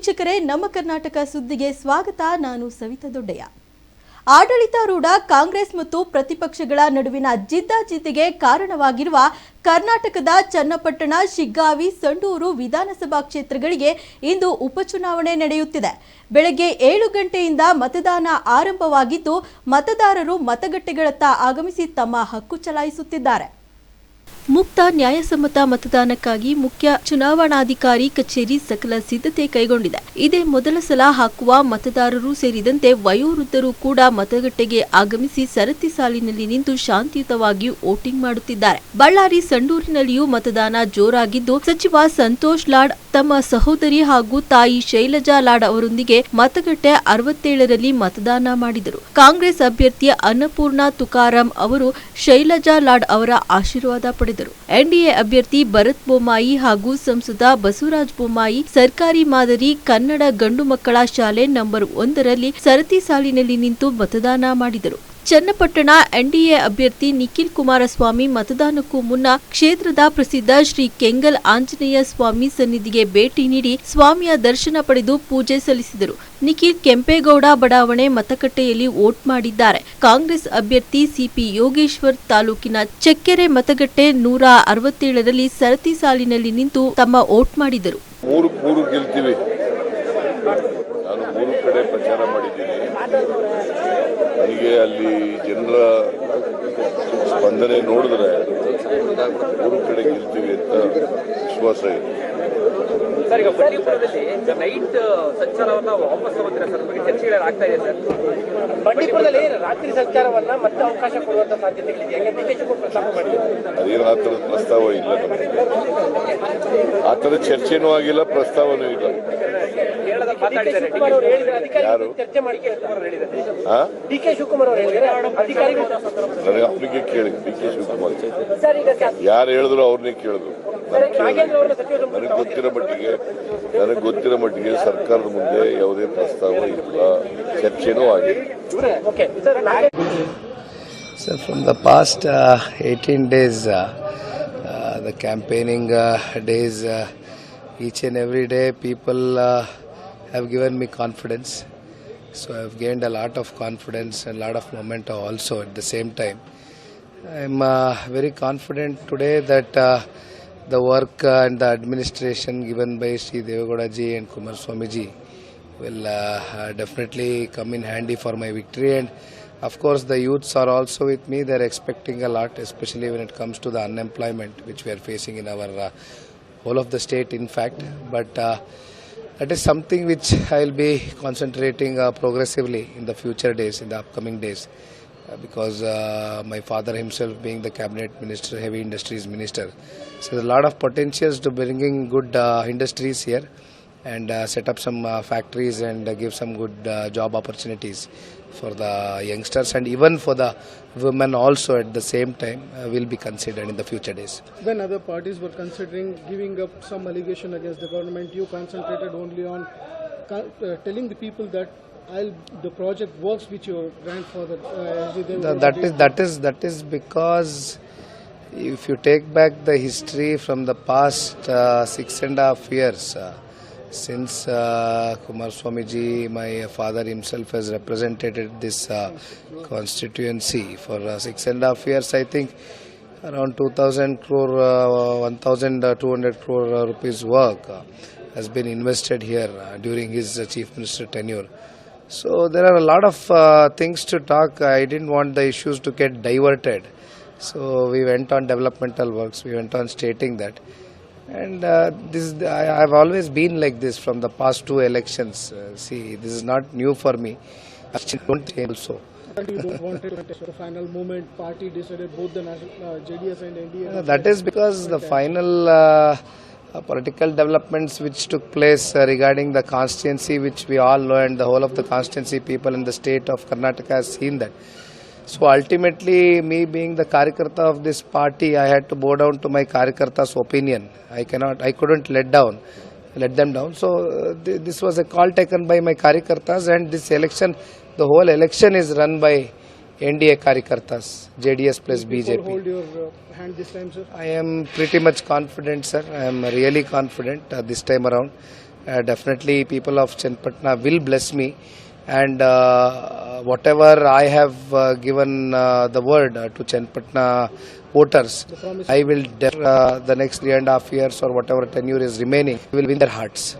ವೀಕ್ಷಕರೇ, ನಮ್ಮ ಕರ್ನಾಟಕ ಸುದ್ದಿಗೆ ಸ್ವಾಗತ. ನಾನು ಸವಿತಾ ದೊಡ್ಡಯ್ಯ. ಆಡಳಿತಾರೂಢ ಕಾಂಗ್ರೆಸ್ ಮತ್ತು ಪ್ರತಿಪಕ್ಷಗಳ ನಡುವಿನ ಜಿದ್ದಾಜಿದ್ದಿಗೆ ಕಾರಣವಾಗಿರುವ ಕರ್ನಾಟಕದ ಚನ್ನಪಟ್ಟಣ, ಶಿಗ್ಗಾವಿ, ಸಂಡೂರು ವಿಧಾನಸಭಾ ಕ್ಷೇತ್ರಗಳಿಗೆ ಇಂದು ಉಪಚುನಾವಣೆ ನಡೆಯುತ್ತಿದೆ. ಬೆಳಗ್ಗೆ ಏಳು ಗಂಟೆಯಿಂದ ಮತದಾನ ಆರಂಭವಾಗಿದ್ದು, ಮತದಾರರು ಮತಗಟ್ಟೆಗಳತ್ತ ಆಗಮಿಸಿ ತಮ್ಮ ಹಕ್ಕು ಚಲಾಯಿಸುತ್ತಿದ್ದಾರೆ. ಮುಕ್ತ ನ್ಯಾಯಸಮ್ಮತ ಮತದಾನಕ್ಕಾಗಿ ಮುಖ್ಯ ಚುನಾವಣಾಧಿಕಾರಿ ಕಚೇರಿ ಸಕಲ ಸಿದ್ಧತೆ ಕೈಗೊಂಡಿದೆ. ಇದೇ ಮೊದಲ ಸಲ ಹಾಕುವ ಮತದಾರರು ಸೇರಿದಂತೆ ವಯೋವೃದ್ಧರು ಕೂಡ ಮತಗಟ್ಟೆಗೆ ಆಗಮಿಸಿ ಸರತಿ ಸಾಲಿನಲ್ಲಿ ನಿಂತು ಶಾಂತಿಯುತವಾಗಿ ವೋಟಿಂಗ್ ಮಾಡುತ್ತಿದ್ದಾರೆ. ಬಳ್ಳಾರಿ, ಸಂಡೂರಿನಲ್ಲಿಯೂ ಮತದಾನ ಜೋರಾಗಿದ್ದು, ಸಚಿವ ಸಂತೋಷ್ ಲಾಡ್ ತಮ್ಮ ಸಹೋದರಿ ಹಾಗೂ ತಾಯಿ ಶೈಲಜಾ ಲಾಡ್ ಅವರೊಂದಿಗೆ ಮತಗಟ್ಟೆ ಅರವತ್ತೇಳರಲ್ಲಿ ಮತದಾನ ಮಾಡಿದರು. ಕಾಂಗ್ರೆಸ್ ಅಭ್ಯರ್ಥಿ ಅನ್ನಪೂರ್ಣ ತುಕಾರಾಂ ಅವರು ಶೈಲಜಾ ಲಾಡ್ ಅವರ ಆಶೀರ್ವಾದ ಎನ್ಡಿಎ ಅಭ್ಯರ್ಥಿ ಭರತ್ ಬೊಮ್ಮಾಯಿ ಹಾಗೂ ಸಂಸದ ಬಸವರಾಜ ಬೊಮ್ಮಾಯಿ ಸರ್ಕಾರಿ ಮಾದರಿ ಕನ್ನಡ ಗಂಡು ಮಕ್ಕಳ ಶಾಲೆ ನಂಬರ್ ಒಂದರಲ್ಲಿ ಸರತಿ ಸಾಲಿನಲ್ಲಿ ನಿಂತು ಮತದಾನ ಮಾಡಿದರು. ಚನ್ನಪಟ್ಟಣ ಎನ್ಡಿಎ ಅಭ್ಯರ್ಥಿ ನಿಖಿಲ್ ಕುಮಾರಸ್ವಾಮಿ ಮತದಾನಕ್ಕೂ ಮುನ್ನ ಕ್ಷೇತ್ರದ ಪ್ರಸಿದ್ಧ ಶ್ರೀ ಕೆಂಗಲ್ ಆಂಜನೇಯ ಸ್ವಾಮಿ ಸನ್ನಿಧಿಗೆ ಭೇಟಿ ನೀಡಿ ಸ್ವಾಮಿಯ ದರ್ಶನ ಪಡೆದು ಪೂಜೆ ಸಲ್ಲಿಸಿದರು. ನಿಖಿಲ್ ಕೆಂಪೇಗೌಡ ಬಡಾವಣೆ ಮತಗಟ್ಟೆಯಲ್ಲಿ ವೋಟ್ ಮಾಡಿದ್ದಾರೆ. ಕಾಂಗ್ರೆಸ್ ಅಭ್ಯರ್ಥಿ ಸಿಪಿ ಯೋಗೇಶ್ವರ್ ತಾಲೂಕಿನ ಚಕ್ಕೆರೆ ಮತಗಟ್ಟೆ ನೂರ ಅರವತ್ತೇಳರಲ್ಲಿ ಸರತಿ ಸಾಲಿನಲ್ಲಿ ನಿಂತು ತಮ್ಮ ವೋಟ್ ಮಾಡಿದರು. ಪ್ರಚಾರ ಮಾಡಿದ್ದೀನಿ. ನನಗೆ ಅಲ್ಲಿ ಜನರ ಸ್ಪಂದನೆ ನೋಡಿದ್ರೆ ಊರು ಕಡೆ ಗೆಲ್ತೀವಿ ಅಂತ ವಿಶ್ವಾಸ ಇದೆ. ಸರ್ ಈಗ ಬಂಡೀಪುರದಲ್ಲಿ ನೈಟ್ ಸಂಚಾರವನ್ನ ವಾಪಸ್ ತಗೋತೀರಾ ಸರ್ ಬಗ್ಗೆ ಚರ್ಚೆಗಳು ಆಗ್ತಾ ಇದೆ ಸರ್. ಬಂಡೀಪುರದಲ್ಲಿ ರಾತ್ರಿ ಸಂಚಾರವನ್ನ ಮತ್ತೆ ಅವಕಾಶ ಕೊಡುವಂತ ಸಾಧ್ಯತೆಗಳಿದೆ. ಅದೇನು ಆ ಥರದ ಪ್ರಸ್ತಾವ ಇಲ್ಲ ನಮಗೆ. ಆ ಥರ ಚರ್ಚೆನೂ ಆಗಿಲ್ಲ ಪ್ರಸ್ತಾವನೂ ಇಲ್ಲ. ನನಗೆ ಅವ್ರಿಗೆ ಕೇಳಿ ಡಿ ಕೆ ಶಿವಕುಮಾರ್. ಸರ್ ಈಗ ಸ- ಯಾರು ಹೇಳಿದ್ರು ಅವ್ರನ್ನೇ ಕೇಳಿದ್ರು. ನನಗೆ ಗೊತ್ತಿರೋ ಮಟ್ಟಿಗೆ ನನಗೆ ಗೊತ್ತಿರೋ ಮಟ್ಟಿಗೆ ಸರ್ಕಾರದ ಮುಂದೆ ಯಾವುದೇ ಪ್ರಸ್ತಾವ ಇಲ್ಲ. ಚರ್ಚೆನೂ ಆಗಿದೆ. Okay. Sir from the from the past uh, 18 days, uh, uh, the campaigning uh, days, uh, each and every day, people uh, have given me confidence. So I've gained a lot of confidence and a lot of momentum also at the same time. I'm uh, very confident today that uh, the work uh, and the administration given by Sri Devagowda ji and Kumar Swami ji will uh, uh, definitely come in handy for my victory. And of course, the youths are also with me. They're expecting a lot, especially when it comes to the unemployment which we are facing in our uh, whole of the state, in fact. But that is something which I'll be concentrating uh, progressively in the future days, in the upcoming days. Uh, because uh, my father himself being the cabinet minister, heavy industries minister, so there's a lot of potentials to bringing good uh, industries here and uh, set up some uh, factories and uh, give some good uh, job opportunities for the youngsters and even for the women also at the same time uh, will be considered in the future days. When other parties were considering giving up some allegation against the government, you concentrated only on uh, telling the people that I'll, the project works with your grandfather uh, S.D. Th- Devagowda that is that is that is because if you take back the history from the past uh, six and a half years uh, since uh, Kumar Swamiji, my father himself has represented this uh, constituency for uh, six and a half years, I think around 2000 crore, uh, 1200 crore uh, rupees work uh, has been invested here uh, during his uh, chief minister tenure. So there are a lot of uh, things to talk. I didn't want the issues to get diverted. So we went on developmental works. We went on stating that. And uh, this I, I've always been like this from the past two elections. Uh, see, this is not new for me. I don't also. You don't want it to. The final moment, party decided both the national, uh, JDS and NDA. Uh, that is because the final uh, uh, political developments which took place uh, regarding the constituency, which we all know, and the whole of the constituency people in the state of Karnataka has seen that. So ultimately, me being the Karyakarta of this party, I had to bow down to my Karyakarta's opinion. I cannot, I couldn't let down, let them down. So uh, th- this was a call taken by my Karyakartas, and this election, the whole election is run by NDA Karyakartas, JDS plus BJP. hold your uh, hand this time, sir. I am pretty much confident, sir. I am really confident uh, this time around uh, definitely people of Chenpatna will bless me and uh, whatever I have uh, given uh, the word uh, to Chenpatna voters, I will uh, the next three and a half years or whatever tenure is remaining will win their hearts.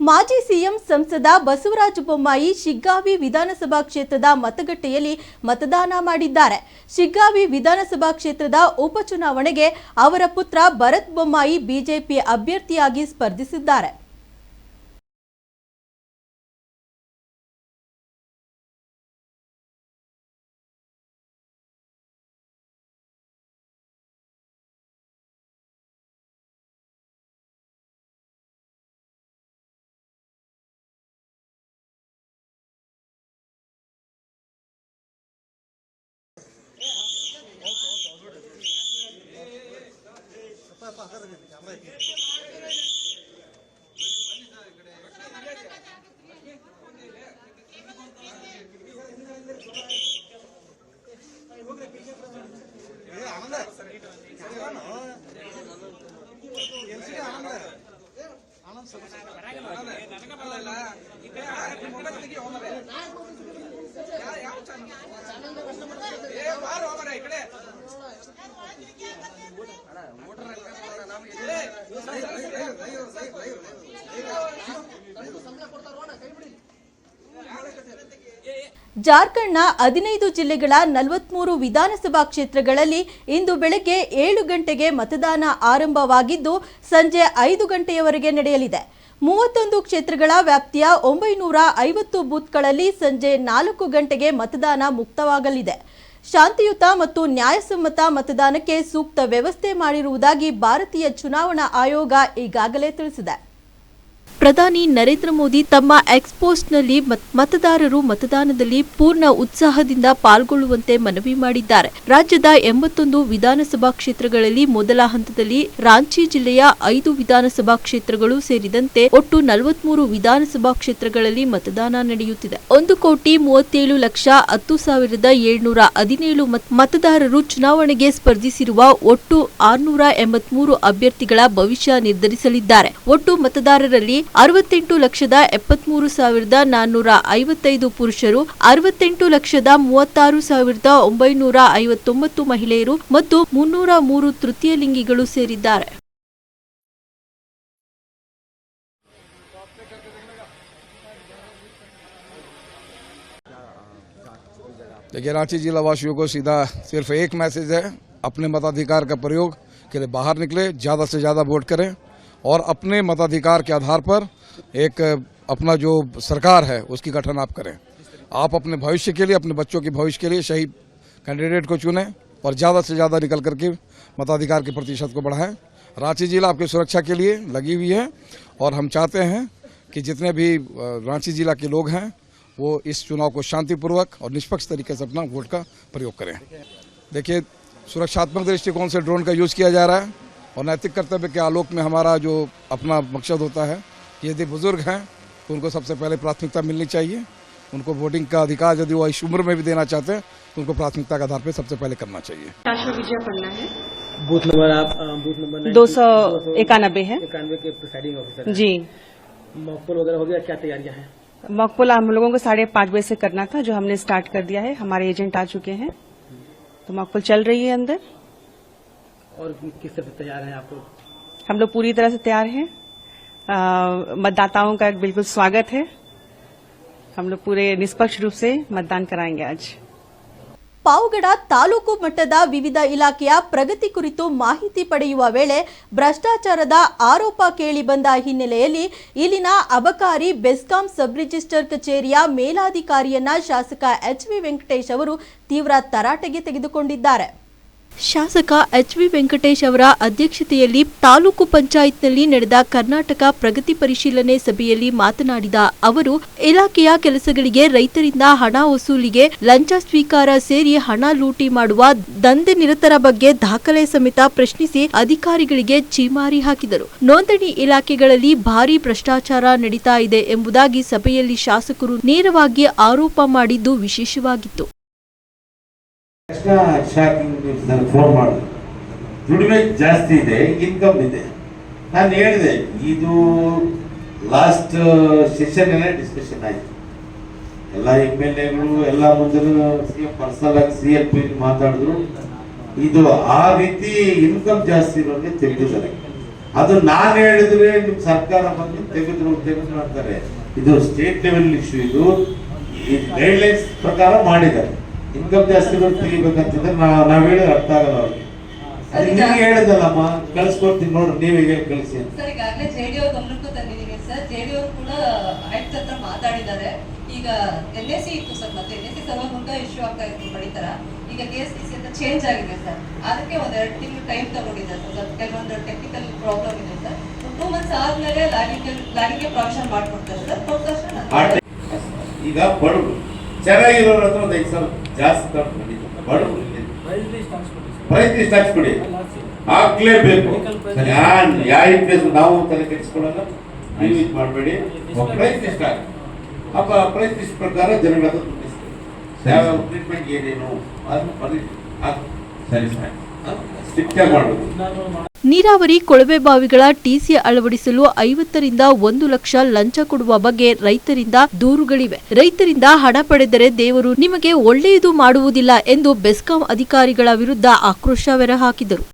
ಮಾಜಿ CM ಸಂಸದ ಬಸವರಾಜ ಬೊಮ್ಮಾಯಿ ಶಿಗ್ಗಾವಿ ವಿಧಾನಸಭಾ ಕ್ಷೇತ್ರದ ಮತಗಟ್ಟೆಯಲ್ಲಿ ಮತದಾನ ಮಾಡಿದ್ದಾರೆ ಶಿಗ್ಗಾವಿ ವಿಧಾನಸಭಾ ಕ್ಷೇತ್ರದ ಉಪಚುನಾವಣೆಗೆ ಅವರ ಪುತ್ರ ಭರತ್ ಬೊಮ್ಮಾಯಿ ಬಿಜೆಪಿ ಅಭ್ಯರ್ಥಿಯಾಗಿ ಸ್ಪರ್ಧಿಸಿದ್ದಾರೆ ಸಂಬಳ ಕೊಡ್ತಾರ ಕೈ ಬಿಡಿ ಜಾರ್ಖಂಡ್ನ ಹದಿನೈದು ಜಿಲ್ಲೆಗಳ ನಲವತ್ಮೂರು ವಿಧಾನಸಭಾ ಕ್ಷೇತ್ರಗಳಲ್ಲಿ ಇಂದು ಬೆಳಗ್ಗೆ ಏಳು ಗಂಟೆಗೆ ಮತದಾನ ಆರಂಭವಾಗಿದ್ದು, ಸಂಜೆ ಐದು ಗಂಟೆಯವರೆಗೆ ನಡೆಯಲಿದೆ. ಮೂವತ್ತೊಂದು ಕ್ಷೇತ್ರಗಳ ವ್ಯಾಪ್ತಿಯ ಒಂಬೈನೂರ ಐವತ್ತು ಬೂತ್ಗಳಲ್ಲಿ ಸಂಜೆ ನಾಲ್ಕು ಗಂಟೆಗೆ ಮತದಾನ ಮುಕ್ತವಾಗಲಿದೆ. ಶಾಂತಿಯುತ ಮತ್ತು ನ್ಯಾಯಸಮ್ಮತ ಮತದಾನಕ್ಕೆ ಸೂಕ್ತ ವ್ಯವಸ್ಥೆ ಮಾಡಿರುವುದಾಗಿ ಭಾರತೀಯ ಚುನಾವಣಾ ಆಯೋಗ ಈಗಾಗಲೇ ತಿಳಿಸಿದೆ. ಪ್ರಧಾನಿ ನರೇಂದ್ರ ಮೋದಿ ತಮ್ಮ ಎಕ್ಸ್ಪೋಸ್ಟ್ನಲ್ಲಿ ಮತ್- ಮತದಾರರು ಮತದಾನದಲ್ಲಿ ಪೂರ್ಣ ಉತ್ಸಾಹದಿಂದ ಪಾಲ್ಗೊಳ್ಳುವಂತೆ ಮನವಿ ಮಾಡಿದ್ದಾರೆ. ರಾಜ್ಯದ ಎಂಬತ್ತೊಂದು ವಿಧಾನಸಭಾ ಕ್ಷೇತ್ರಗಳಲ್ಲಿ ಮೊದಲ ಹಂತದಲ್ಲಿ ರಾಂಚಿ ಜಿಲ್ಲೆಯ ಐದು ವಿಧಾನಸಭಾ ಕ್ಷೇತ್ರಗಳು ಸೇರಿದಂತೆ ಒಟ್ಟು ನಲವತ್ಮೂರು ವಿಧಾನಸಭಾ ಕ್ಷೇತ್ರಗಳಲ್ಲಿ ಮತದಾನ ನಡೆಯುತ್ತಿದೆ. ಒಂದು ಕೋಟಿ ಮೂವತ್ತೇಳು ಲಕ್ಷ ಹತ್ತು ಸಾವಿರದ ಏಳ್ನೂರ ಹದಿನೇಳು ಮತ್- ಮತದಾರರು ಚುನಾವಣೆಗೆ ಸ್ಪರ್ಧಿಸಿರುವ ಒಟ್ಟು ಆರ್ನೂರ ಎಂಬತ್ಮೂರು ಅಭ್ಯರ್ಥಿಗಳ ಭವಿಷ್ಯ ನಿರ್ಧರಿಸಲಿದ್ದಾರೆ. ಒಟ್ಟು ಮತದಾರರಲ್ಲಿ ಅರವತ್ತೆಂಟು ಲಕ್ಷದ ಎಪ್ಪತ್ಮೂರು ಸಾವಿರದ ನಾನ್ನೂರ ಐವತ್ತೈದು ಪುರುಷರು ಅರವತ್ತೆಂಟು ಲಕ್ಷದ ಮೂವತ್ತಾರು ಸಾವಿರದ ಒಂಬೈನೂರ ಐವತ್ತೊಂಬತ್ತು ಮಹಿಳೆಯರು ಮತ್ತು ಮುನ್ನೂರ ಮೂರು ತೃತೀಯ ಲಿಂಗಿಗಳು ಸೇರಿದ್ದಾರೆ देखिए रांची जिला वासियों को सीधा सिर्फ एक मैसेज है अपने मताधिकार का प्रयोग के लिए बाहर निकले ज़्यादा से ज़्यादा वोट करें और अपने मताधिकार के आधार पर एक, अपना जो सरकार है, उसकी गठन आप करें। आप अपने भविष्य के लिए, अपने बच्चों के भविष्य के लिए सही कैंडिडेट को चुनें और ज़्यादा से ज़्यादा निकल करके मताधिकार के प्रतिशत को बढ़ाएँ। रांची जिला आपकी सुरक्षा के लिए लगी हुई है और हम चाहते हैं कि जितने भी रांची जिला के लोग हैं, वो इस चुनाव को शांतिपूर्वक और निष्पक्ष तरीके से अपना वोट का प्रयोग करें। देखिए, सुरक्षात्मक दृष्टिकोण से ड्रोन का यूज़ किया जा रहा है। और नैतिक कर्तव्य के आलोक में हमारा जो अपना मकसद होता है कि यदि बुज़ुर्ग हैं तो उनको सबसे पहले प्राथमिकता मिलनी चाहिए। उनको वोटिंग का अधिकार यदि वो इस उम्र में भी देना चाहते हैं तो उनको प्राथमिकता के आधार पर सबसे पहले करना चाहिए। विजय है। बूथ नंबर आप बूथ नंबर दो सौ इक्यानबे है। इक्यानवे के प्रिसाइडिंग ऑफिसर जी। मॉकपोल वगैरह हो गया क्या तैयारियाँ हैं? मकपुल हम लोगों को साढ़े पाँच बजे से करना था जो हमने स्टार्ट कर दिया है। हमारे एजेंट आ चुके हैं। तो मकपुल चल रही है अंदर। और किस तरह से तैयार हैं आप लोग हम लोग पूरी तरह से तैयार हैं अ, मतदाताओं का बिल्कुल स्वागत है हम लोग पूरे निष्पक्ष रूप से मतदान कराएंगे आज ಪಾವಗಡ ತಾಲೂಕು ಮಟ್ಟದ ವಿವಿಧ ಇಲಾಖೆಯ ಪ್ರಗತಿ ಕುರಿತು ಮಾಹಿತಿ ಪಡೆಯುವ ವೇಳೆ ಭ್ರಷ್ಟಾಚಾರದ ಆರೋಪ ಕೇಳಿಬಂದ ಹಿನ್ನೆಲೆಯಲ್ಲಿ ಇಲ್ಲಿನ ಅಬಕಾರಿ ಬೆಸ್ಕಾಂ ಸಬ್ ರಿಜಿಸ್ಟರ್ ಕಚೇರಿಯ ಮೇಲಾಧಿಕಾರಿಯನ್ನ ಶಾಸಕ ಎಚ್ ವಿ ವೆಂಕಟೇಶ್ ಅವರು ತೀವ್ರ ತರಾಟೆಗೆ ತೆಗೆದುಕೊಂಡಿದ್ದಾರೆ ಶಾಸಕ ಎಚ್ ವಿ ವೆಂಕಟೇಶ್ ಅವರ ಅಧ್ಯಕ್ಷತೆಯಲ್ಲಿ ತಾಲೂಕು ಪಂಚಾಯತ್ನಲ್ಲಿ ನಡೆದ ಕರ್ನಾಟಕ ಪ್ರಗತಿ ಪರಿಶೀಲನೆ ಸಭೆಯಲ್ಲಿ ಮಾತನಾಡಿದ ಅವರು, ಇಲಾಖೆಯ ಕೆಲಸಗಳಿಗೆ ರೈತರಿಂದ ಹಣ ವಸೂಲಿಗೆ ಲಂಚ ಸ್ವೀಕಾರ ಸೇರಿ ಹಣ ಲೂಟಿ ಮಾಡುವ ದಂಧೆ ನಿರತರ ಬಗ್ಗೆ ದಾಖಲೆ ಸಮೇತ ಪ್ರಶ್ನಿಸಿ ಅಧಿಕಾರಿಗಳಿಗೆ ಚೀಮಾರಿ ಹಾಕಿದರು. ನೋಂದಣಿ ಇಲಾಖೆಗಳಲ್ಲಿ ಭಾರಿ ಭ್ರಷ್ಟಾಚಾರ ನಡೀತಾ ಇದೆ ಎಂಬುದಾಗಿ ಸಭೆಯಲ್ಲಿ ಶಾಸಕರು ನೇರವಾಗಿ ಆರೋಪ ಮಾಡಿದ್ದು ವಿಶೇಷವಾಗಿತ್ತು. ಎಕ್ಸ್ಟ್ರಾ ಶಾಕಿಂಗ್ ಫೋನ್ ಮಾಡಿದೆ ದುಡಿಮೆ ಜಾಸ್ತಿ ಇದೆ ಇನ್ಕಮ್ ಇದೆ. ನಾನು ಹೇಳಿದೆ, ಇದು ಲಾಸ್ಟ್ ಸೆಷನ್ ಡಿಸ್ಕಷನ್ ಆಯಿತು. ಎಲ್ಲ ಎಂ ಎಲ್ ಎಗಳು ಎಲ್ಲ ಮುಂದೆ ಸಿ ಎಂ ಪರ್ಸನಲ್ ಆಗಿ ಸಿ ಎಲ್ ಪಿ ಮಾತಾಡಿದ್ರು. ಇದು ಆ ರೀತಿ ಇನ್ಕಮ್ ಜಾಸ್ತಿ ಇರೋದೇ ತೆಗೆದಿದ್ದಾರೆ. ಅದು ನಾನು ಹೇಳಿದ್ರೆ ನಿಮ್ಮ ಸರ್ಕಾರ ಬಂದು ತೆಗೆದ್ರು ತೆಗೆದ್ರು ಅಂತಾರೆ ಇದು ಸ್ಟೇಟ್ ಲೆವೆಲ್ ಇಶ್ಯೂ ಇದು. ಈ ಗೈಡ್ಲೈನ್ಸ್ ಪ್ರಕಾರ ಮಾಡಿದ್ದಾರೆ. ಇನ್ಕಮ್ ಜಾಸ್ತಿ ಇರೋದು ತೆಗಿಬೇಕಂತಿದ್ರೆ ನಾವು ಅರ್ಥ ಆಗಲ್ಲ ಅವ್ರಿಗೆ. ಅದು ನಿಮ್ಗೆ ಹೇಳಿದಲ್ಲಮ್ಮ ಕಳ್ಸ್ಕೊಡ್ತೀನಿ ನೋಡ್ರಿ ನೀವೇ ಹೇಗೆ ಕಳಿಸಿ ಸರ್ ಈಗಾಗಲೇ ಜೆಡಿಯು ಗಮನಕ್ಕೂ ತಂದಿದ್ದೀವಿ ಸರ್. ಜೆಡಿಯು ಕೂಡ ಆಯುಕ್ತ ಹತ್ರ ಮಾತಾಡಿದ್ದಾರೆ. ಈಗ ಎಲ್ ಎ ಸಿ ಇತ್ತು ಸರ್ ಮತ್ತೆ ಎಲ್ ಎಸ್ ಸಿ ಸರ್ವಮುಖ ಇಶ್ಯೂ ಆಗ್ತಾ ಇತ್ತು ಪಡಿತರ ಈಗ ಕೆ ಎಸ್ ಟಿ ಸಿ ಅಂತ ಚೇಂಜ್ ಆಗಿದೆ ಸರ್. ಅದಕ್ಕೆ ಒಂದೆರಡು ಎರಡು ತಿಂಗಳು ಟೈಮ್ ತಗೊಂಡಿದ್ದಾರೆ ಸರ್. ಕೆಲವೊಂದು ಟೆಕ್ನಿಕಲ್ ಪ್ರಾಬ್ಲಮ್ ಇದೆ ಸರ್. ಟೂ ಮಂತ್ಸ್ ಆದ್ಮೇಲೆ ಲ್ಯಾಗಿಂಗ್ ಲ್ಯಾಗಿಂಗ್ ಪ್ರಾವಿಷನ್ ಮಾಡ್ಕೊಡ್ತಾರೆ ಸರ್. ಕೊಟ್ಟ ಈಗ ಬಡವರು. ಚೆನ್ನಾಗಿರೋರ ಹತ್ರ ಒಂದು ಐದು ಸಾವಿರ ಜಾಸ್ತಿ ತಗೊಂಡು ಬಂದಿದ್ದು ಬಡವರು ಪ್ರೈಸ್ ಲಿಸ್ಟ್ ಹಾಕ್ಸ್ಬಿಡಿ ಹಾಕ್ಲೇಬೇಕು ಯಾನ್ ಯಾವ ಪ್ಲೇಸ್ ನಾವು ತಲೆ ಕೆಡಿಸ್ಕೊಳ್ಳಲ್ಲ ನೀವು ಇದು ಮಾಡಬೇಡಿ ಪ್ರೈಸ್ ಲಿಸ್ಟ್ ಹಾಕಿ ಅಪ್ಪ ಪ್ರೈಸ್ ಲಿಸ್ಟ್ ಪ್ರಕಾರ ಜನಗಳ ಹತ್ರ ದುಡ್ಡಿಸ್ತೀವಿ ಯಾವ ಟ್ರೀಟ್ಮೆಂಟ್ ಏನೇನು ಅದು ಬರೀ ಸರಿ ಸ್ಟ್ರಿಕ್ಟ್ ಆಗಿ ಮಾಡಬೇಕು ನೀರಾವರಿ ಕೊಳವೆ ಬಾವಿಗಳ ಟಿಸಿ ಅಳವಡಿಸಲು ಐವತ್ತರಿಂದ ಒಂದು ಲಕ್ಷ ಲಂಚ ಕೊಡುವ ಬಗ್ಗೆ ರೈತರಿಂದ ದೂರುಗಳಿವೆ. ರೈತರಿಂದ ಹಣ ಪಡೆದರೆ ದೇವರು ನಿಮಗೆ ಒಳ್ಳೆಯದು ಮಾಡುವುದಿಲ್ಲ ಎಂದು ಬೆಸ್ಕಾಂ ಅಧಿಕಾರಿಗಳ ವಿರುದ್ಧ ಆಕ್ರೋಶ ಹೊರಹಾಕಿದರು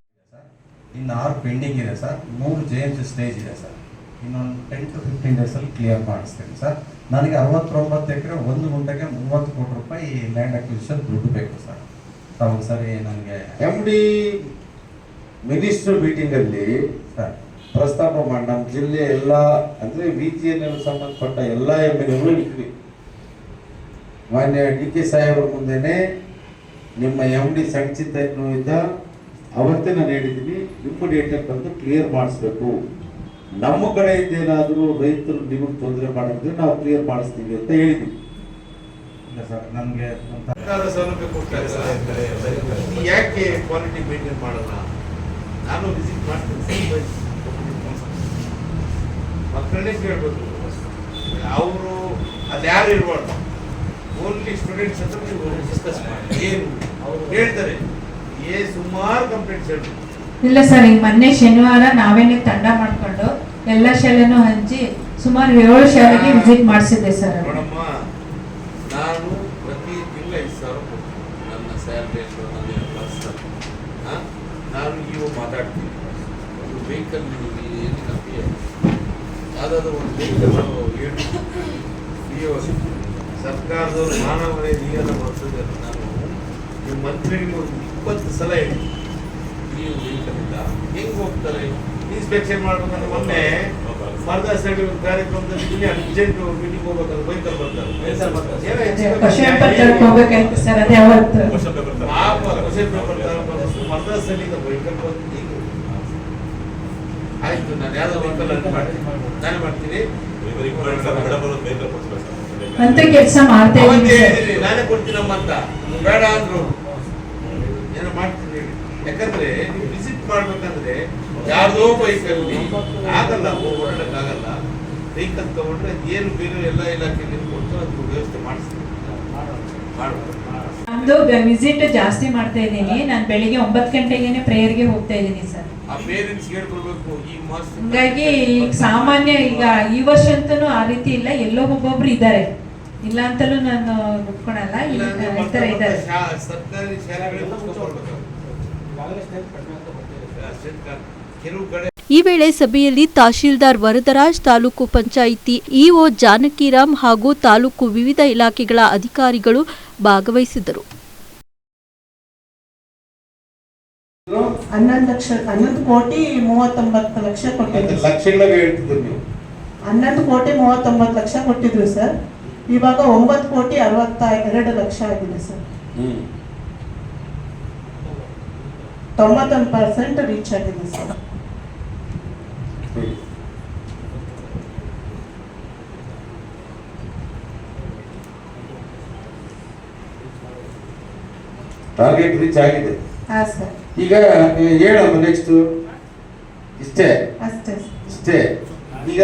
ಇನ್ನು ಆರು ಪೆಂಡಿಂಗ್ ಇದೆ ಸರ್. ಮೂರು ಜೆ ಎಂ ಸ್ಟೇಜ್ ಇದೆ ಸರ್. ಇನ್ನೊಂದು ಟೆನ್ ಟು ಫಿಫ್ಟೀನ್ ಡೇಸಲ್ಲಿ ಕ್ಲಿಯರ್ ಮಾಡಿಸ್ತೀನಿ ಸರ್. ನನಗೆ ಅರವತ್ತೊಂಬತ್ತು ಎಕರೆ ಒಂದು ಗುಂಟೆಗೆ ಮೂವತ್ತು ಕೋಟಿ ರೂಪಾಯಿ ಲ್ಯಾಂಡ್ ಅಕ್ವಿಸಿಷನ್ ದುಡ್ಡು ಬೇಕು ಸರ್. ತಾವು ಸರಿ ನನಗೆ ಎಂ ಡಿ ಮಿನಿಸ್ಟರ್ ಮೀಟಿಂಗ್ ಅಲ್ಲಿ ಪ್ರಸ್ತಾಪ ಮಾಡಿ ನಮ್ಮ ಜಿಲ್ಲೆ ಎಲ್ಲ, ಅಂದ್ರೆ ವಿ ಜಿ ಎನ್ ಸಂಬಂಧಪಟ್ಟ ಎಲ್ಲ ಎಂ ಎಲ್ ಎಗಳು ಇದ್ವಿ. ಮಾನ್ಯ ಡಿ ಕೆ ಸಾಹೇಬ್ರ ಮುಂದೆನೆ ನಿಮ್ಮ ಎಂ ಡಿ ಸಂಚಿತ ಇದ್ದ ಅವತ್ತೇ ನಾನು ಹೇಳಿದ್ದೀನಿ ಇಮಿಡಿಯೇಟ್ ಬಂದು ಕ್ಲಿಯರ್ ಮಾಡಿಸ್ಬೇಕು. ನಮ್ಮ ಕಡೆಯಿಂದ ಏನಾದರೂ ರೈತರು ನಿಮಗೆ ತೊಂದರೆ ಮಾಡಿದ್ರೆ ನಾವು ಕ್ಲಿಯರ್ ಮಾಡಿಸ್ತೀವಿ ಅಂತ ಸರ್ ನನಗೆ ಸರ್ಕಾರ ಸೌಲಭ್ಯ ಕೊಡ್ತಾರೆ. ಯಾಕೆ ಕ್ವಾಲಿಟಿ ಮೇಂಟೈನ್ ಮಾಡಲ್ಲ? ನಾನು ವಿಸಿಟ್ ಮಾಡ್ತೀನಿ ಮಕ್ಕಳನ್ನೇ ಕೇಳ್ಬೇಕು. ಅವರು ಅಲ್ಲಿ ಯಾರು ಇರ್ಬಾರ್ದು? ಓನ್ಲಿ ಸ್ಟೂಡೆಂಟ್ಸ್ ಹತ್ರ ನೀವು ಡಿಸ್ಕಸ್ ಮಾಡಿ. ಏನು? ಅವರು ಹೇಳ್ತಾರೆ. ಏ ಸುಮಾರು ಕಂಪ್ಲೇಂಟ್ಸ್ ಹೇಳ್ತಾರೆ ಇಲ್ಲ ಸರ್ ಈಗ ಮೊನ್ನೆ ಶನಿವಾರ ನಾವೇನೆ ತಂಡ ಮಾಡ್ಕೊಂಡು ಎಲ್ಲ ಶಾಲೆನೂ ಹಂಚಿ ಸುಮಾರು ಏಳು ಶಾಲೆಗೆ ವಿಸಿಟ್ ಮಾಡಿಸಿದ್ದೆ ಸರ್ ನೋಡಮ್ಮ ನಾನು ಪ್ರತಿ ತಿಂಗಳು ಐದು ಸಾವಿರ ಕೊಡ್ತೀನಿ ನನ್ನ ಸ್ಯಾಲ್ರಿ ನನ್ನ ಪರ್ಸನಲ್ ನಾನು ಇವು ಮಾತಾಡ್ತೀನಿ ಒಂದು ವೆಹಿಕಲ್ ಏನು ಯಾವುದಾದ್ರು ಒಂದು ಸರ್ಕಾರದವರು ಮಾನವರೇ ನಿಯಮ ಬರ್ತದೆ ನಾನು ನಿಮ್ಮ ಮಂತ್ರಿಗಳಿಗೆ ಒಂದು ಇಪ್ಪತ್ತು ಸಲ ಹೇಳಿ. ನೀವು ಹೆಂಗೆ ಹೆಂಗ್ ಹೋಗ್ತಾರೆ? ಇನ್ಸ್ಪೆಕ್ಷನ್ ಮಾಡ್ಬೇಕಂದ್ರೆ ಮೊನ್ನೆ ಸ್ಪರ್ಧಾ ಸೈಡ್ ಕಾರ್ಯಕ್ರಮದಲ್ಲಿ ಇಲ್ಲಿ ಅರ್ಜೆಂಟ್ ಮೀಟಿಂಗ್ ಹೋಗ್ಬೇಕಂದ್ರೆ ವೆಹಿಕಲ್ ಬರ್ತಾರೆ. ಪಾಪ ಕ್ವಶನ್ ಪೇಪರ್ ವೆಹಿಕಲ್ ಬಂದು ಆಯ್ತು ನಾನು ಯಾವ್ದೋ ನಾನು ಮಾಡ್ತೀನಿ. ಅಂತ ಕೆಲಸ ಮಾಡ್ತಾ ಇದ್ದೀನಿ ನಾನೇ ಕೊಡ್ತೀನಮ್ಮ ಅಂತ. ಬೇಡ ಅಂದ್ರು. ಏನೋ ಮಾಡ್ತೀನಿ. ಯಾಕಂದ್ರೆ ನೀವು ವಿಸಿಟ್ ಮಾಡ್ಬೇಕಂದ್ರೆ ಯಾರ್ದೋ ಬೈಕಲ್ಲಿ ಆಗಲ್ಲ ಓಡಾಡಕ್ಕಾಗಲ್ಲ ವೆಹಿಕಲ್ ತಗೊಂಡ್ರೆ ಏನು ಬೇರೆ ಎಲ್ಲ ಇಲಾಖೆಯಲ್ಲಿ ಕೊಟ್ಟು ಅದ್ ವ್ಯವಸ್ಥೆ ಮಾಡಿಸ್ತೀನಿ. ಮಾಡ್ಬೋದು. ನಮ್ದು ವಿಸಿಟ್ ಜಾಸ್ತಿ ಮಾಡ್ತಾ ಇದ್ದೀನಿ. ನಾನು ಬೆಳಿಗ್ಗೆ ಒಂಬತ್ತು ಗಂಟೆಗೇನೆ ಪ್ರೇಯರ್ಗೆ ಹೋಗ್ತಾ ಇದ್ದೀನಿ ಸರ್. ಹಂಗಾಗಿ ಈಗ ಸಾಮಾನ್ಯ ಈಗ ಈ ವರ್ಷ ಅಂತನೂ ಆ ರೀತಿ ಇಲ್ಲ ಎಲ್ಲೋ ಒಬ್ಬೊಬ್ರು ಇದ್ದಾರೆ. ಇಲ್ಲ ಅಂತಲೂ ನಾನು ಒಪ್ಕೊಳಲ್ಲ ಈ ತರ ಇದ್ದಾರೆ. ಈ ವೇಳೆ ಸಭೆಯಲ್ಲಿ ತಹಶೀಲ್ದಾರ್ ವರದರಾಜ್ ತಾಲೂಕು ಪಂಚಾಯಿತಿ ಇಒ ಜಾನಕಿರಾಮ್ ಹಾಗೂ ತಾಲೂಕು ವಿವಿಧ ಇಲಾಖೆಗಳ ಅಧಿಕಾರಿಗಳು ಭಾಗವಹಿಸಿದ್ದರು. ಹನ್ನೊಂದು ಲಕ್ಷ ಹನ್ನೊಂದು ಕೋಟಿ ಮೂವತ್ತೊಂಬತ್ತು ಲಕ್ಷ ಕೊಟ್ಟಿದ್ರು ಲಕ್ಷಗಳಾಗ ಹೇಳ್ತಿದ್ರು ನೀವು. ಹನ್ನೊಂದು ಕೋಟಿ ಮೂವತ್ತೊಂಬತ್ತು ಲಕ್ಷ ಕೊಟ್ಟಿದ್ರು ಸರ್. ಇವಾಗ ಒಂಬತ್ತು ಕೋಟಿ ಅರವತ್ತ ಎರಡು ಲಕ್ಷ ಆಗಿದೆ ಸರ್. ತೊಂಬತ್ತೊಂದು ಪರ್ಸೆಂಟ್ ರೀಚ್ ಆಗಿದೆ ಸರ್. ಟಾರ್ಗೆಟ್ ರೀಚ್ ಆಗಿದೆ. ಹಾಂ ಸರ್. ಈಗ ಹೇಳಮ್ಮ ನೆಕ್ಸ್ಟ್ ಇಷ್ಟೇ? ಇಷ್ಟೇ? ಈಗ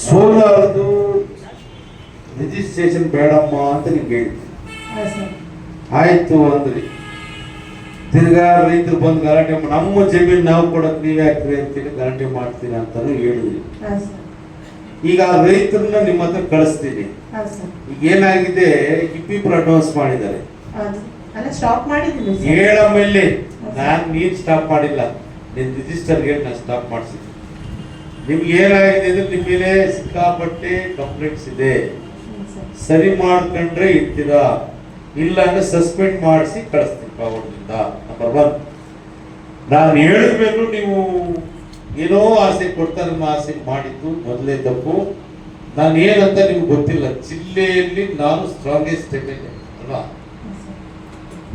ಸೋಲಾರ್ದು ರಿಜಿಸ್ಟ್ರೇಷನ್ ಬೇಡಮ್ಮ ಅಂತ ನಿಮ್ಗೆ ಹೇಳಿದ್ದೆ ಹಾಂ ಸರ್ ಆಯ್ತು ಅಂದ್ರಿ. ತಿರ್ಗಾ ರೈತರು ಬಂದು ಗಲಾಟೆ ನಮ್ಮ ಜಮೀನು ನಾವು ಕೊಡಕ್ ನೀವೇ ಅಂತ ಅಂತೇಳಿ ಗಲಾಟೆ ಮಾಡ್ತೀನಿ ಅಂತಾನು ಹೇಳಿದ್ರಿ. ಈಗ ಆ ರೈತರನ್ನ ನಿಮ್ಮ ಹತ್ರ ಕಳಿಸ್ತೀನಿ. ಈಗ ಏನಾಗಿದೆ? ಇಬ್ಬಿಬ್ರು ಅಡ್ವಾನ್ಸ್ ಮಾಡಿದ್ದಾರೆ. ಸ್ಟಾಪ್ ಮಾಡಿದ್ದೀನಿ ಇಲ್ಲಿ. ನಾನು ನೀನ್ ಸ್ಟಾಪ್ ಮಾಡಿಲ್ಲ. ನಿನ್ ರಿಜಿಸ್ಟರ್ ಹೇಳಿ ನಾನು ಸ್ಟಾಪ್ ಮಾಡಿಸಿದ್ದೆ ನಿಮ್ಗೆ ಏನಾಗಿದೆ ಅಂದ್ರೆ ನಿಮ್ಮ ಮೇಲೆ ಸಿಕ್ಕಾಪಟ್ಟೆ ಕಂಪ್ಲೇಂಟ್ಸ್ ಇದೆ. ಸರಿ. ಮಾಡ್ಕೊಂಡ್ರೆ ಇರ್ತೀರಾ? ಇಲ್ಲ ಅಂದ್ರೆ ಸಸ್ಪೆಂಡ್ ಮಾಡಿಸಿ ಕಳಿಸ್ತೀನಿ ಪಾವಡದಿಂದ ನಂಬರ್ ಒನ್ ನಾನು ಹೇಳಿದ್ಮೇಲೂ ನೀವು ಏನೋ ಆಸೆ ಕೊಡ್ತಾರೆ ಅನ್ನೋ ಆಸೆ ಮಾಡಿದ್ದು ಮೊದಲೇ ತಪ್ಪು. ನಾನು ಏನಂತ ನಿಮ್ಗೆ ಗೊತ್ತಿಲ್ಲ. ಜಿಲ್ಲೆಯಲ್ಲಿ ನಾನು ಸ್ಟ್ರಾಂಗೆಸ್ಟ್ ಎಂ ಎಲ್ ಎ ಅಲ್ವಾ?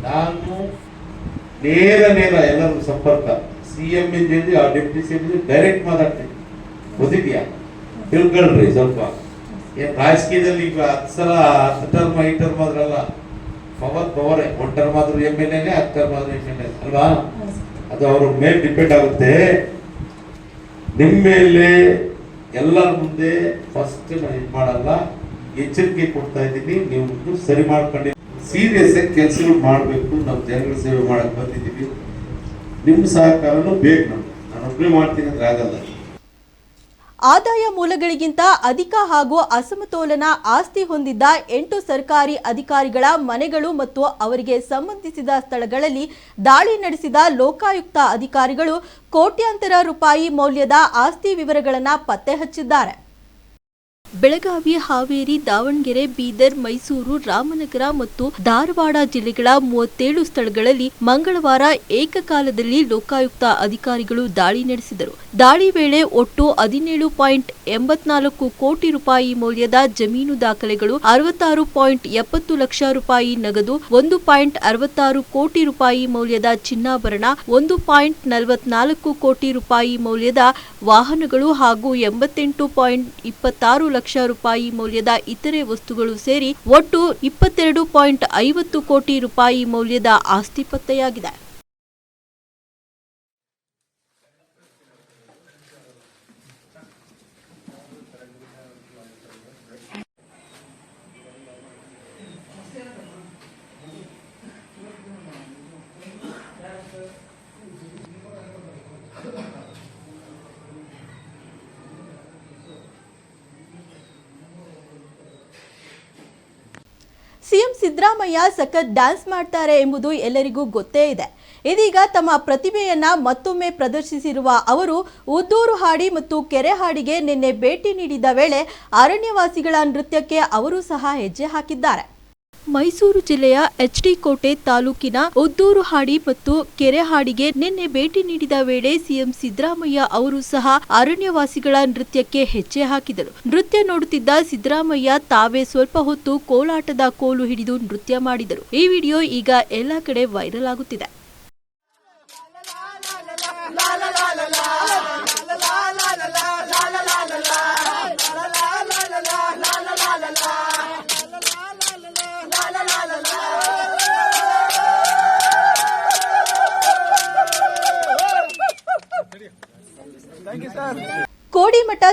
ನಾನು ನೇರ ನೇರ ಎಲ್ಲರೂ ಸಂಪರ್ಕ ಸಿ ಎಂ ಇಂದ ಆ ಡೆಪ್ಟಿ ಸಿ ಎಂ ಡೈರೆಕ್ಟ್ ಮಾತಾಡ್ತೀನಿ. ಗೊತ್ತಿದ್ಯಾ ತಿಳ್ಕೊಳ್ರಿ ಸ್ವಲ್ಪ. ಏನು ರಾಜಕೀಯದಲ್ಲಿ ಈಗ ಹತ್ತು ಸಲ, ಹತ್ತು ಟರ್ಮ್ ಐದು ಟರ್ಮ್ ಆದ್ರಲ್ಲ ಪವರ್ ಪವರೇ ಒನ್ ಟರ್ಮ್ ಆದ್ರೂ ಎಂ ಎಲ್ ಎನೇ ಹತ್ತು ಟರ್ಮ್ ಆದ್ರೂ ಎಂ ಎಲ್ ಎ ಅಲ್ವಾ? ಅದು ಅವ್ರ ಮೇಲೆ ಡಿಪೆಂಡ್ ಆಗುತ್ತೆ. ನಿಮ್ಮ ಮೇಲೆ ಎಲ್ಲರ ಮುಂದೆ ಫಸ್ಟ್ ನಾನು ಇದು ಮಾಡಲ್ಲ, ಎಚ್ಚರಿಕೆ ಕೊಡ್ತಾ ಇದ್ದೀನಿ, ನೀವು ಸರಿ ಮಾಡ್ಕೊಂಡು ಸೀರಿಯಸ್ ಆಗಿ ಕೆಲಸಗಳು ಮಾಡಬೇಕು, ನಾವು ಜನಗಳ ಸೇವೆ ಮಾಡಕ್ಕೆ ಬಂದಿದ್ದೀವಿ. ನಿಮ್ಮ ಸಹಕಾರನೂ ಬೇಕು ನಮ್ಗೆ. ನಾನು ಒಬ್ಬನೇ ಮಾಡ್ತೀನಿ ಅಂದ್ರೆ ಆಗಲ್ಲ. ಆದಾಯ ಮೂಲಗಳಿಗಿಂತ ಅಧಿಕ ಹಾಗೂ ಅಸಮತೋಲನ ಆಸ್ತಿ ಹೊಂದಿದ್ದ ಎಂಟು ಸರ್ಕಾರಿ ಅಧಿಕಾರಿಗಳ ಮನೆಗಳು ಮತ್ತು ಅವರಿಗೆ ಸಂಬಂಧಿಸಿದ ಸ್ಥಳಗಳಲ್ಲಿ ದಾಳಿ ನಡೆಸಿದ ಲೋಕಾಯುಕ್ತ ಅಧಿಕಾರಿಗಳು ಕೋಟ್ಯಾಂತರ ರೂಪಾಯಿ ಮೌಲ್ಯದ ಆಸ್ತಿ ವಿವರಗಳನ್ನು ಪತ್ತೆ ಹಚ್ಚಿದ್ದಾರೆ. ಬೆಳಗಾವಿ, ಹಾವೇರಿ, ದಾವಣಗೆರೆ, ಬೀದರ್, ಮೈಸೂರು, ರಾಮನಗರ ಮತ್ತು ಧಾರವಾಡ ಜಿಲ್ಲೆಗಳ ಮೂವತ್ತೇಳು ಸ್ಥಳಗಳಲ್ಲಿ ಮಂಗಳವಾರ ಏಕಕಾಲದಲ್ಲಿ ಲೋಕಾಯುಕ್ತ ಅಧಿಕಾರಿಗಳು ದಾಳಿ ನಡೆಸಿದರು. ದಾಳಿ ವೇಳೆ ಒಟ್ಟು ಹದಿನೇಳು ಪಾಯಿಂಟ್ ಎಂಬತ್ನಾಲ್ಕು ಕೋಟಿ ರೂಪಾಯಿ ಮೌಲ್ಯದ ಜಮೀನು ದಾಖಲೆಗಳು, ಅರವತ್ತಾರು ಪಾಯಿಂಟ್ ಎಪ್ಪತ್ತು ಲಕ್ಷ ರೂಪಾಯಿ ನಗದು, ಒಂದು ಪಾಯಿಂಟ್ ಅರವತ್ತಾರು ಕೋಟಿ ರೂಪಾಯಿ ಮೌಲ್ಯದ ಚಿನ್ನಾಭರಣ, ಒಂದು ಪಾಯಿಂಟ್ ನಲವತ್ನಾಲ್ಕು ಕೋಟಿ ರೂಪಾಯಿ ಮೌಲ್ಯದ ವಾಹನಗಳು ಹಾಗೂ ಎಂಬತ್ತೆಂಟು ಪಾಯಿಂಟ್ ಇಪ್ಪತ್ತಾರು ಲಕ್ಷ ರೂಪಾಯಿ ಮೌಲ್ಯದ ಇತರೆ ವಸ್ತುಗಳು ಸೇರಿ ಒಟ್ಟು ಇಪ್ಪತ್ತೆರಡು ಪಾಯಿಂಟ್ ಐವತ್ತು ಕೋಟಿ ರೂಪಾಯಿ ಮೌಲ್ಯದ ಆಸ್ತಿ ಪತ್ತೆಯಾಗಿದೆ ಸಿಎಂ ಸಿದ್ದರಾಮಯ್ಯ ಸಖತ್ ಡ್ಯಾನ್ಸ್ ಮಾಡ್ತಾರೆ ಎಂಬುದು ಎಲ್ಲರಿಗೂ ಗೊತ್ತೇ ಇದೆ. ಇದೀಗ ತಮ್ಮ ಪ್ರತಿಭೆಯನ್ನ ಮತ್ತೊಮ್ಮೆ ಪ್ರದರ್ಶಿಸಿರುವ ಅವರು ಉದ್ದೂರು ಹಾಡಿ ಮತ್ತು ಕೆರೆ ಹಾಡಿಗೆ ನಿನ್ನೆ ಭೇಟಿ ನೀಡಿದ ವೇಳೆ ಅರಣ್ಯವಾಸಿಗಳ ನೃತ್ಯಕ್ಕೆ ಅವರು ಸಹ ಹೆಜ್ಜೆ ಹಾಕಿದ್ದಾರೆ. ಮೈಸೂರು ಜಿಲ್ಲೆಯ ಎಚ್ಡಿ ಕೋಟೆ ತಾಲೂಕಿನ ಉದ್ದೂರು ಹಾಡಿ ಮತ್ತು ಕೆರೆಹಾಡಿಗೆ ನಿನ್ನೆ ಭೇಟಿ ನೀಡಿದ ವೇಳೆ ಸಿಎಂ ಸಿದ್ದರಾಮಯ್ಯ ಅವರು ಸಹ ಅರಣ್ಯವಾಸಿಗಳ ನೃತ್ಯಕ್ಕೆ ಹೆಜ್ಜೆ ಹಾಕಿದರು. ನೃತ್ಯ ನೋಡುತ್ತಿದ್ದ ಸಿದ್ದರಾಮಯ್ಯ ತಾವೇ ಸ್ವಲ್ಪ ಹೊತ್ತು ಕೋಲಾಟದ ಕೋಲು ಹಿಡಿದು ನೃತ್ಯ ಮಾಡಿದರು. ಈ ವಿಡಿಯೋ ಈಗ ಎಲ್ಲ ಕಡೆ ವೈರಲ್ ಆಗುತ್ತಿದೆ.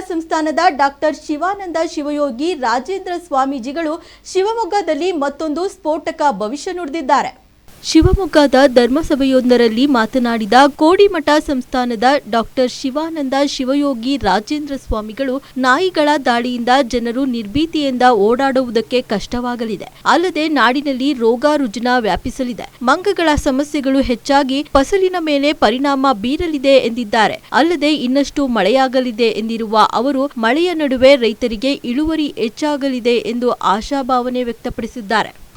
ಸಂಸ್ಥಾನದ ಡಾಕ್ಟರ್ ಶಿವಾನಂದ ಶಿವಯೋಗಿ ರಾಜೇಂದ್ರ ಸ್ವಾಮೀಜಿಗಳು ಶಿವಮೊಗ್ಗದಲ್ಲಿ ಮತ್ತೊಂದು ಸ್ಫೋಟಕ ಭವಿಷ್ಯ ನುಡಿದಿದ್ದಾರೆ. ಶಿವಮೊಗ್ಗದ ಧರ್ಮಸಭೆಯೊಂದರಲ್ಲಿ ಮಾತನಾಡಿದ ಕೋಡಿಮಠ ಸಂಸ್ಥಾನದ ಡಾಕ್ಟರ್ ಶಿವಾನಂದ ಶಿವಯೋಗಿ ರಾಜೇಂದ್ರ ಸ್ವಾಮಿಗಳು, ನಾಯಿಗಳ ದಾಳಿಯಿಂದ ಜನರು ನಿರ್ಭೀತಿಯಿಂದ ಓಡಾಡುವುದಕ್ಕೆ ಕಷ್ಟವಾಗಲಿದೆ. ಅಲ್ಲದೆ ನಾಡಿನಲ್ಲಿ ರೋಗ ರುಜಿನ ವ್ಯಾಪಿಸಲಿದೆ. ಮಂಗಗಳ ಸಮಸ್ಯೆಗಳು ಹೆಚ್ಚಾಗಿ ಫಸಲಿನ ಮೇಲೆ ಪರಿಣಾಮ ಬೀರಲಿದೆ ಎಂದಿದ್ದಾರೆ. ಅಲ್ಲದೆ ಇನ್ನಷ್ಟು ಮಳೆಯಾಗಲಿದೆ ಎಂದಿರುವ ಅವರು, ಮಳೆಯ ನಡುವೆ ರೈತರಿಗೆ ಇಳುವರಿ ಹೆಚ್ಚಾಗಲಿದೆ ಎಂದು ಆಶಾಭಾವನೆ ವ್ಯಕ್ತಪಡಿಸಿದ್ದಾರೆ.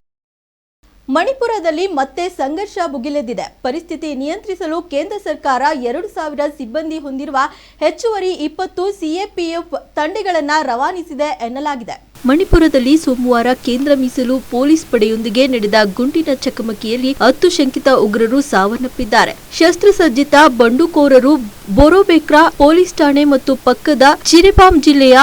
ಮಣಿಪುರದಲ್ಲಿ ಮತ್ತೆ ಸಂಘರ್ಷ ಭುಗಿಲೆದ್ದಿದೆ. ಪರಿಸ್ಥಿತಿ ನಿಯಂತ್ರಿಸಲು ಕೇಂದ್ರ ಸರ್ಕಾರ ಎರಡು ಸಾವಿರ ಸಿಬ್ಬಂದಿ ಹೊಂದಿರುವ ಹೆಚ್ಚುವರಿ ಇಪ್ಪತ್ತು ಸಿಎಪಿಎಫ್ ತಂಡಗಳನ್ನು ರವಾನಿಸಿದೆ ಎನ್ನಲಾಗಿದೆ. ಮಣಿಪುರದಲ್ಲಿ ಸೋಮವಾರ ಕೇಂದ್ರ ಮೀಸಲು ಪೊಲೀಸ್ ಪಡೆಯೊಂದಿಗೆ ನಡೆದ ಗುಂಡಿನ ಚಕಮಕಿಯಲ್ಲಿ ಹತ್ತು ಶಂಕಿತ ಉಗ್ರರು ಸಾವನ್ನಪ್ಪಿದ್ದಾರೆ. ಶಸ್ತ್ರಸಜ್ಜಿತ ಬಂಡುಕೋರರು ಬೋರೋಬೇಕ್ರಾ ಪೊಲೀಸ್ ಠಾಣೆ ಮತ್ತು ಪಕ್ಕದ ಚಿರೆಪಾಮ್ ಜಿಲ್ಲೆಯ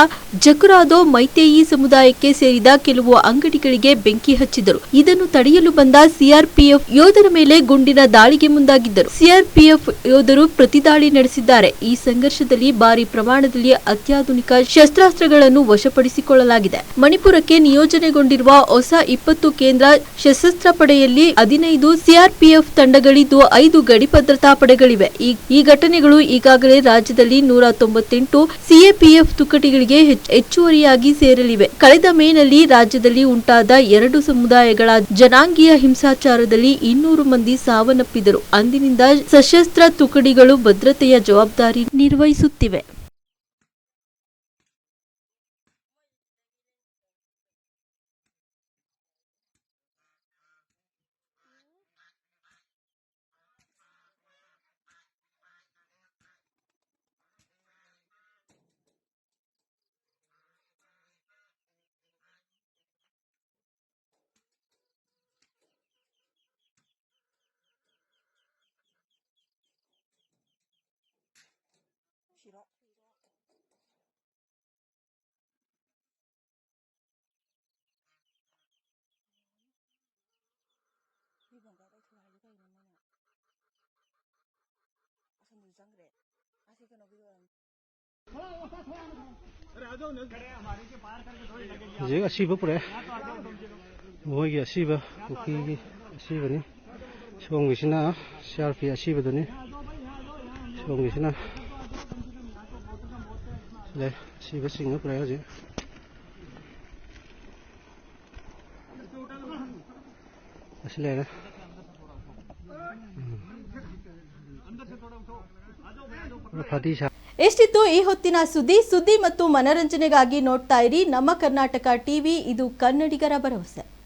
ಜಕುರಾದೋ ಮೈತೇಯಿ ಸಮುದಾಯಕ್ಕೆ ಸೇರಿದ ಕೆಲವು ಅಂಗಡಿಗಳಿಗೆ ಬೆಂಕಿ ಹಚ್ಚಿದರು. ಇದನ್ನು ತಡೆಯಲು ಬಂದ ಸಿಆರ್ಪಿಎಫ್ ಯೋಧರ ಮೇಲೆ ಗುಂಡಿನ ದಾಳಿಗೆ ಮುಂದಾಗಿದ್ದರು. ಸಿಆರ್ಪಿಎಫ್ ಯೋಧರು ಪ್ರತಿದಾಳಿ ನಡೆಸಿದ್ದಾರೆ. ಈ ಸಂಘರ್ಷದಲ್ಲಿ ಭಾರಿ ಪ್ರಮಾಣದಲ್ಲಿ ಅತ್ಯಾಧುನಿಕ ಶಸ್ತ್ರಾಸ್ತ್ರಗಳನ್ನು ವಶಪಡಿಸಿಕೊಳ್ಳಲಾಗಿದೆ. ಮಣಿಪುರಕ್ಕೆ ನಿಯೋಜನೆಗೊಂಡಿರುವ ಹೊಸ ಇಪ್ಪತ್ತು ಕೇಂದ್ರ ಸಶಸ್ತ್ರ ಪಡೆಯಲ್ಲಿ ಹದಿನೈದು ಸಿಆರ್ಪಿಎಫ್ ತಂಡಗಳಿದ್ದು ಐದು ಗಡಿ ಭದ್ರತಾ ಪಡೆಗಳಿವೆ. ಈ- ಘಟನೆಗಳು ಈಗಾಗಲೇ ರಾಜ್ಯದಲ್ಲಿ ನೂರ ತೊಂಬತ್ತೆಂಟು ಸಿಎಪಿಎಫ್ ತುಕಡಿಗಳಿಗೆ ಹೆಚ್ಚ್- ಹೆಚ್ಚುವರಿಯಾಗಿ ಸೇರಲಿವೆ. ಕಳೆದ ಮೇನಲ್ಲಿ ರಾಜ್ಯದಲ್ಲಿ ಉಂಟಾದ ಎರಡು ಸಮುದಾಯಗಳ ಜನಾಂಗೀಯ ಹಿಂಸಾಚಾರದಲ್ಲಿ ಇನ್ನೂರು ಮಂದಿ ಸಾವನ್ನಪ್ಪಿದರು. ಅಂದಿನಿಂದ ಸಶಸ್ತ್ರ ತುಕಡಿಗಳು ಭದ್ರತೆಯ ಜವಾಬ್ದಾರಿ ನಿರ್ವಹಿಸುತ್ತಿವೆ. you lot. Đi bằng cái đây thua hay cái này nè. À sao mình răng đấy? À thì cái nó video làm. ये असीब पूरे वो ये असीब कुकी की असीब नहीं सोंग इसी ना सीआरपी असीब तो नहीं सोंग इसी ना 네, 집에 싱글 해야지. 다시 ಎಷ್ಟಿತ್ತು ಈ ಹೊತ್ತಿನ ಸುದ್ದಿ? ಸುದ್ದಿ ಮತ್ತು ಮನರಂಜನೆಗಾಗಿ ನೋಡ್ತಾ ಇರಿ. ನಮ್ಮ ಕರ್ನಾಟಕ ಟಿವಿ ಇದು ಕನ್ನಡಿಗರ ಭರವಸೆ.